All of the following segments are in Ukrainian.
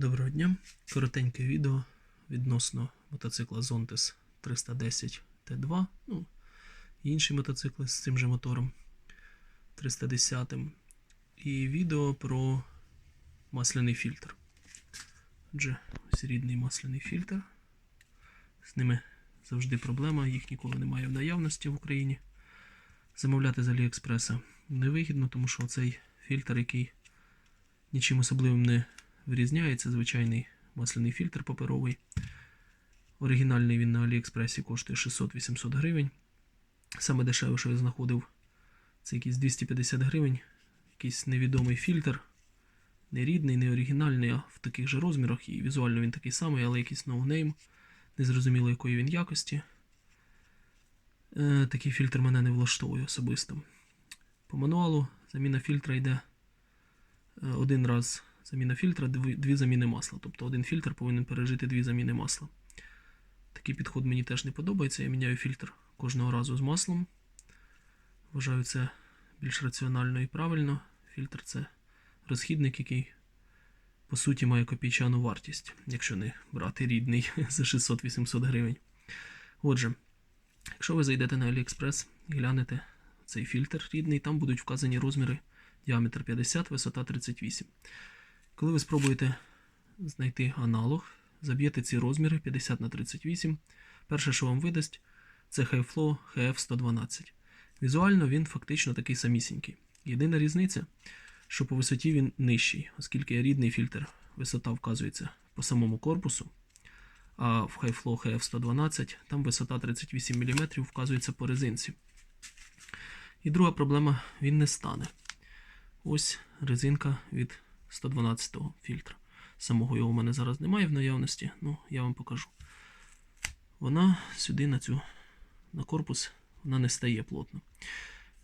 Доброго дня. Коротеньке відео відносно мотоцикла Zontes 310 T2. Ну, інші мотоцикли з цим же мотором 310. І відео про масляний фільтр. Отже, ось рідний масляний фільтр. З ними завжди проблема, їх ніколи немає в наявності в Україні. Замовляти з Аліекспреса невигідно, тому що цей фільтр, який нічим особливим не вирізняється, звичайний масляний фільтр паперовий. Оригінальний він на Аліекспресі коштує 600-800 гривень. Саме дешеве, що я знаходив, це якийсь 250 гривень, якийсь невідомий фільтр. Не рідний, не оригінальний, а в таких же розмірах. І візуально він такий самий, але якийсь ноунейм. Незрозуміло, якої він якості. Е, такий фільтр мене не влаштовує особисто. По мануалу заміна фільтра йде е, один раз заміна фільтра, дві, заміни масла. Тобто один фільтр повинен пережити дві заміни масла. Такий підход мені теж не подобається. Я міняю фільтр кожного разу з маслом. Вважаю це більш раціонально і правильно. Фільтр це розхідник, який по суті має копійчану вартість, якщо не брати рідний за 600-800 гривень. Отже, якщо ви зайдете на AliExpress і глянете цей фільтр рідний, там будуть вказані розміри діаметр 50, висота 38. Коли ви спробуєте знайти аналог, заб'єте ці розміри 50 на 38. Перше, що вам видасть, це HiFlow HF112. Візуально він фактично такий самісінький. Єдина різниця, що по висоті він нижчий, оскільки рідний фільтр висота вказується по самому корпусу, а в HiFlow HF112 там висота 38 мм вказується по резинці. І друга проблема він не стане. Ось резинка від 112 фільтра. Самого його у мене зараз немає в наявності, ну я вам покажу. Вона сюди на цю на корпус вона не стає плотно.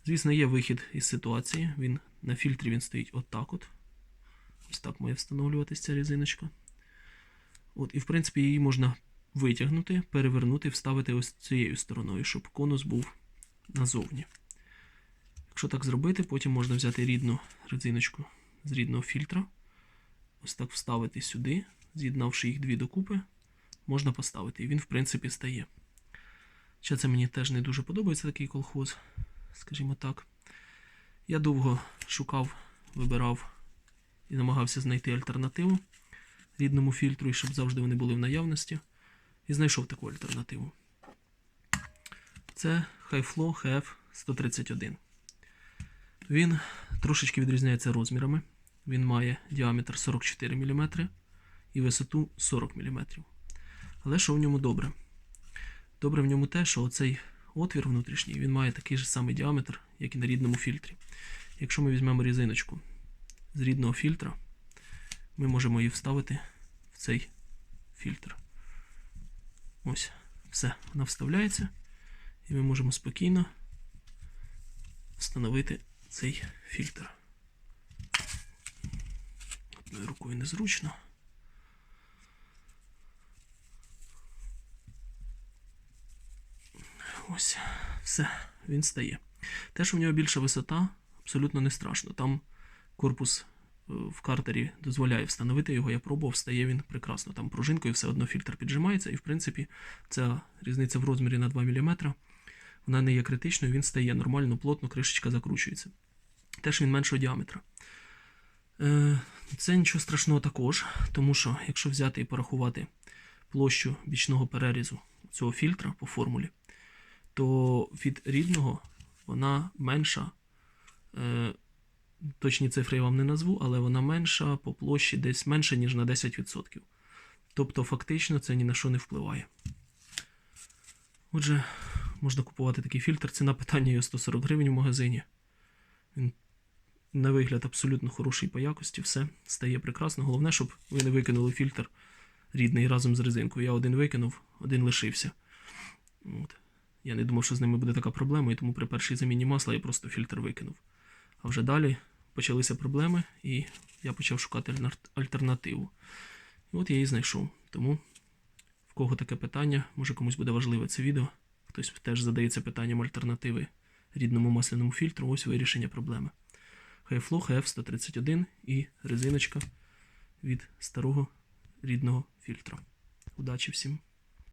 Звісно, є вихід із ситуації. Він на фільтрі він стоїть отак от. Ось так має встановлюватися ця резиночка. От, І в принципі її можна витягнути, перевернути, вставити ось цією стороною, щоб конус був назовні. Якщо так зробити, потім можна взяти рідну резиночку з рідного фільтра. Ось так вставити сюди, з'єднавши їх дві докупи, можна поставити. І він, в принципі, стає. Ще це мені теж не дуже подобається такий колхоз, скажімо так. Я довго шукав, вибирав і намагався знайти альтернативу рідному фільтру, і щоб завжди вони були в наявності. І знайшов таку альтернативу. Це HiFlow HF131. Він трошечки відрізняється розмірами. Він має діаметр 44 мм і висоту 40 мм. Але що в ньому добре? Добре в ньому те, що оцей отвір внутрішній він має такий же самий діаметр, як і на рідному фільтрі. Якщо ми візьмемо різиночку з рідного фільтра, ми можемо її вставити в цей фільтр. Ось, все, вона вставляється, і ми можемо спокійно встановити цей фільтр. Одною рукою незручно. Ось, все, він стає. Те, що в нього більша висота, абсолютно не страшно. Там корпус е, в картері дозволяє встановити його, я пробував, стає він прекрасно. Там пружинкою все одно фільтр піджимається, і в принципі ця різниця в розмірі на 2 мм. Вона не є критичною, він стає нормально, плотно, кришечка закручується. Теж він меншого діаметра. Е, Це нічого страшного також, тому що якщо взяти і порахувати площу бічного перерізу цього фільтра по формулі, то від рідного вона менша. Е, Точні цифри я вам не назву, але вона менша по площі десь менше, ніж на 10%. Тобто, фактично, це ні на що не впливає. Отже, можна купувати такий фільтр. Ціна питання його 140 гривень в магазині. Він на вигляд абсолютно хороший по якості, все стає прекрасно. Головне, щоб ви не викинули фільтр рідний разом з резинкою. Я один викинув, один лишився. От. Я не думав, що з ними буде така проблема, і тому при першій заміні масла я просто фільтр викинув. А вже далі почалися проблеми, і я почав шукати альтернативу. І от я її знайшов. Тому, в кого таке питання, може комусь буде важливе це відео. Хтось теж задається питанням альтернативи рідному масляному фільтру. Ось вирішення проблеми. HiFlow HF131 і резиночка від старого рідного фільтра. Удачі всім!